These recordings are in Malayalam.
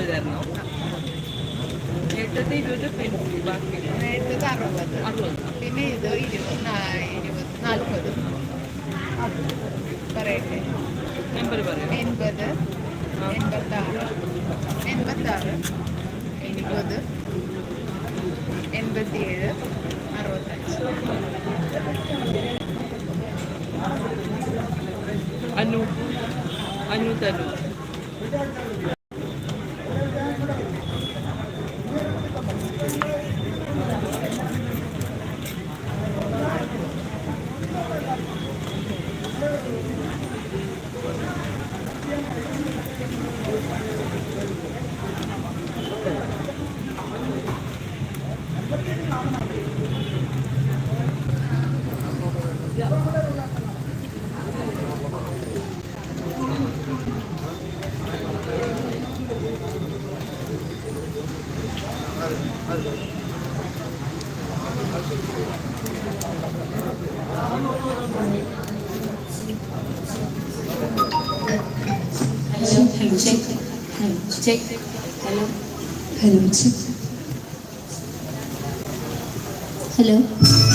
തരണോ ഇരുപത് പിന്നെ ബാക്കി നേരത്തെ അറുപത്. അറുപത്. പിന്നെ ഇത് ഇരുപത് നാ- ഇരുപത് നാൽപ്പത് പറയട്ടെ. നമ്പർ പറയാം. എൺപത് എൺപത്താറ് എൺപത്താറ് എൺപത് എൺപത്തിയേഴ് അറുപത്തഞ്ച്. Anu Anu check. Hello, check. Hello. Hello. Hello.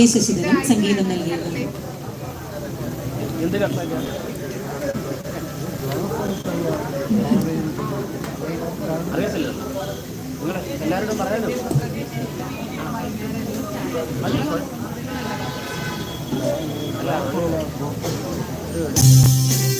K Sasidharan സംഗീതം നൽകിയത് എല്ലാവരോടും പറയാനോ നീലാകാശം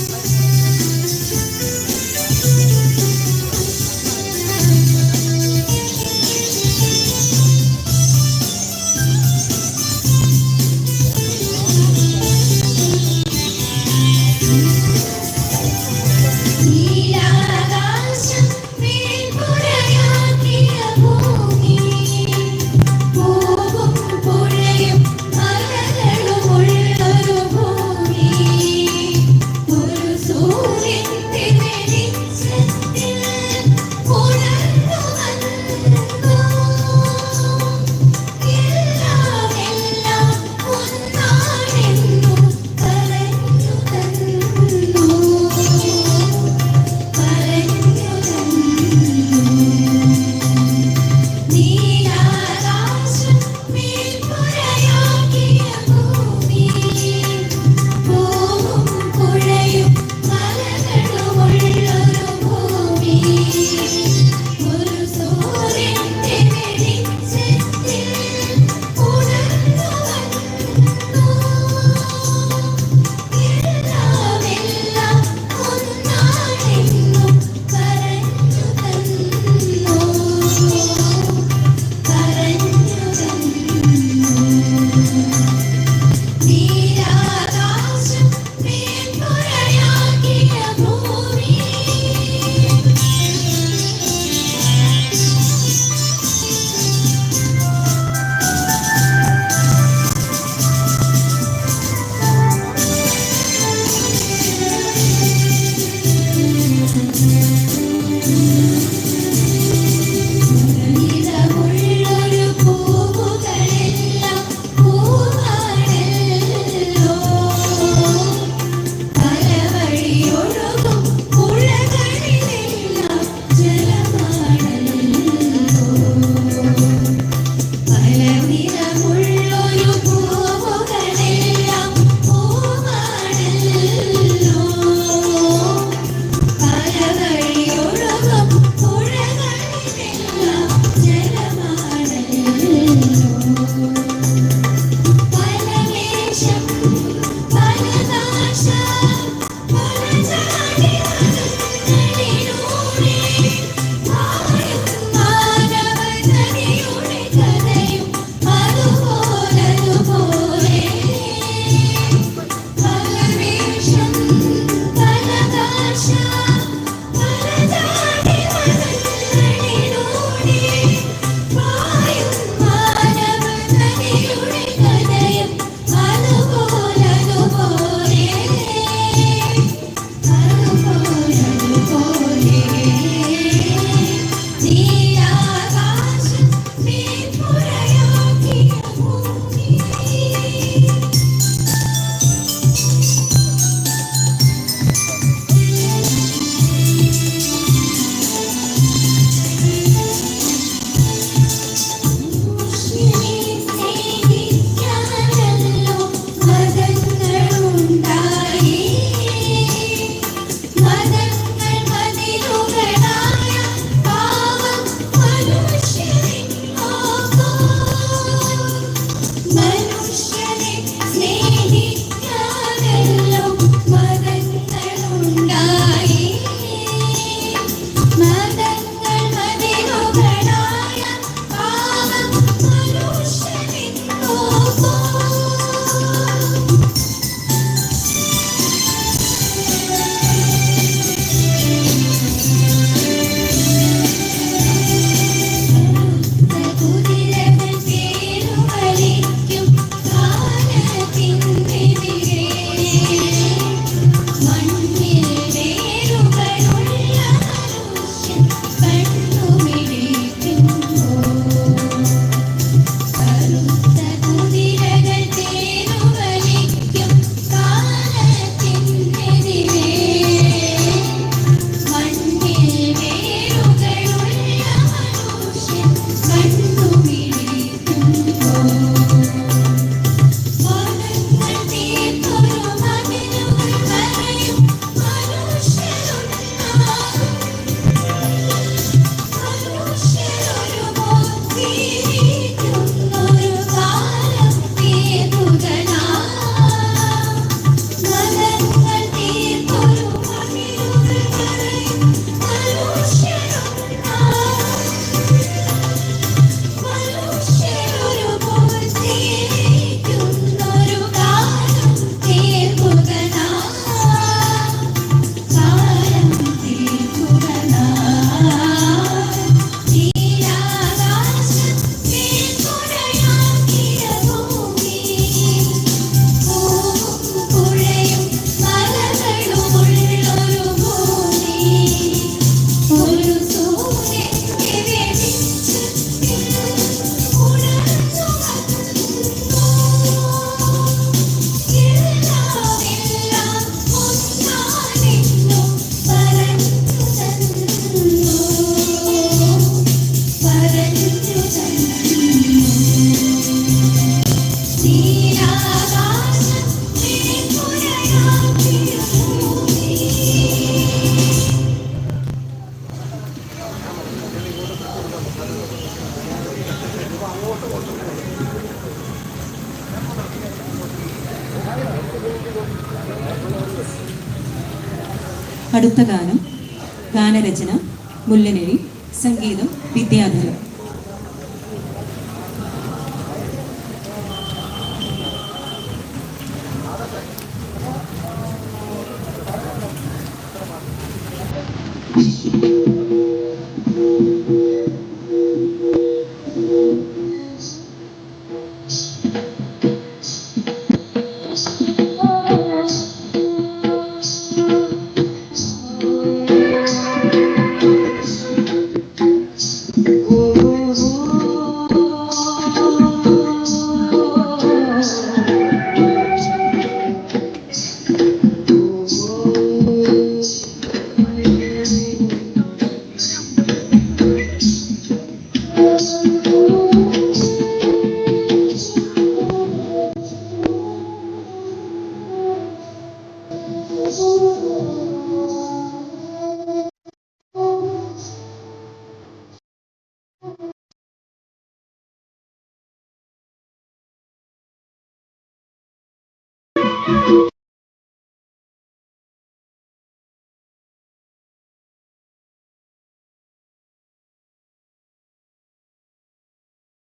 മുല്ലനരി സംഗീതം വിദ്യാധരം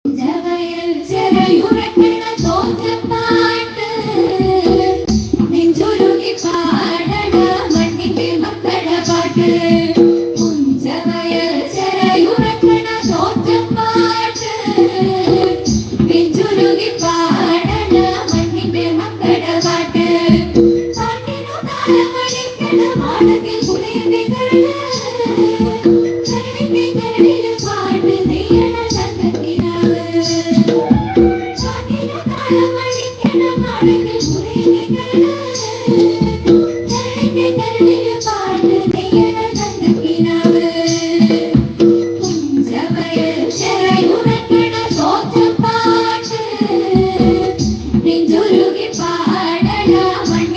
تبين تبين من الظلم Take a did.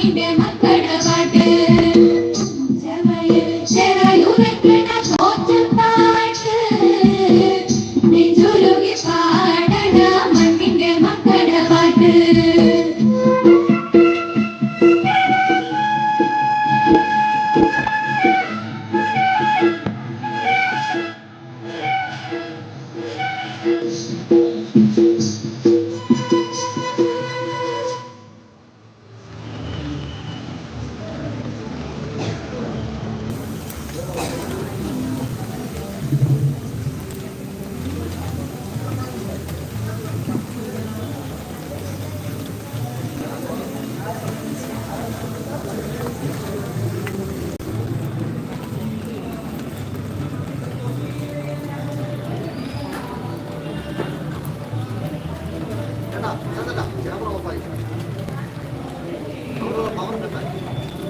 Baby, my